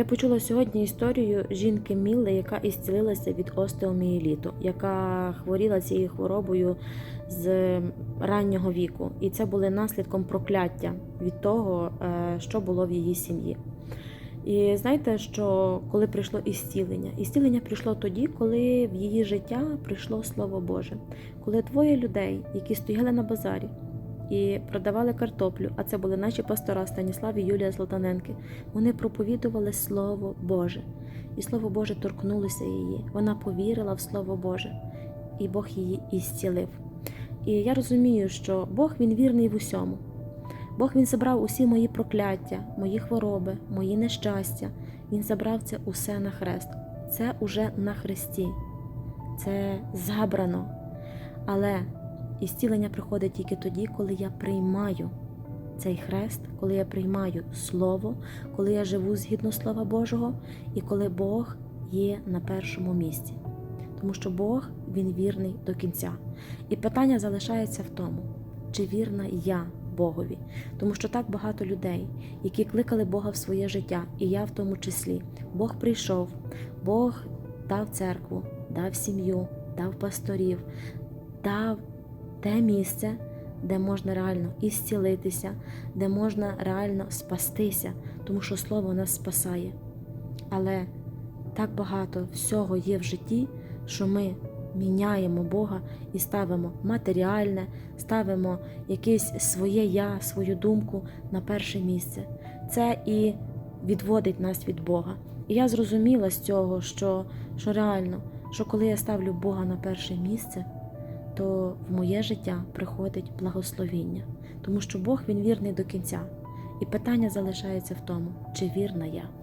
Я почула сьогодні історію жінки Мілли, яка ісцілилася від остеоміеліту, яка хворіла цією хворобою з раннього віку. І це були наслідком прокляття від того, е, що було в її сім'ї. І знаєте, що коли прийшло ісцілення? Ісцілення прийшло тоді, коли в її життя прийшло Слово Боже, коли двоє людей, які стояли на базарі і продавали картоплю, а це були наші пастора Станіслав і Юлія Златаненки, вони проповідували Слово Боже. І Слово Боже торкнулося її. Вона повірила в Слово Боже, і Бог її ісцілив. І я розумію, що Бог він вірний в усьому. Бог він забрав усі мої прокляття, мої хвороби, мої нещастя. Він забрав це усе на хрест. Це уже на хресті. Це забрано. Але ісцілення приходить тільки тоді, коли я приймаю цей хрест, коли я приймаю Слово, коли я живу згідно Слова Божого, і коли Бог є на першому місці. Тому що Бог він вірний до кінця. І питання залишається в тому, чи вірна я Богові, тому що так багато людей, які кликали Бога в своє життя, і я в тому числі. Бог прийшов, Бог дав церкву, дав сім'ю, дав пасторів, дав те місце, де можна реально ісцілитися, де можна реально спастися, тому що Слово нас спасає. Але так багато всього є в житті, що ми міняємо Бога і ставимо матеріальне, ставимо якесь своє я, свою думку на перше місце. Це і відводить нас від Бога. І я зрозуміла з цього, що, що реально, що коли я ставлю Бога на перше місце, то в моє життя приходить благословіння, тому що Бог він вірний до кінця. І питання залишається в тому, чи вірна я.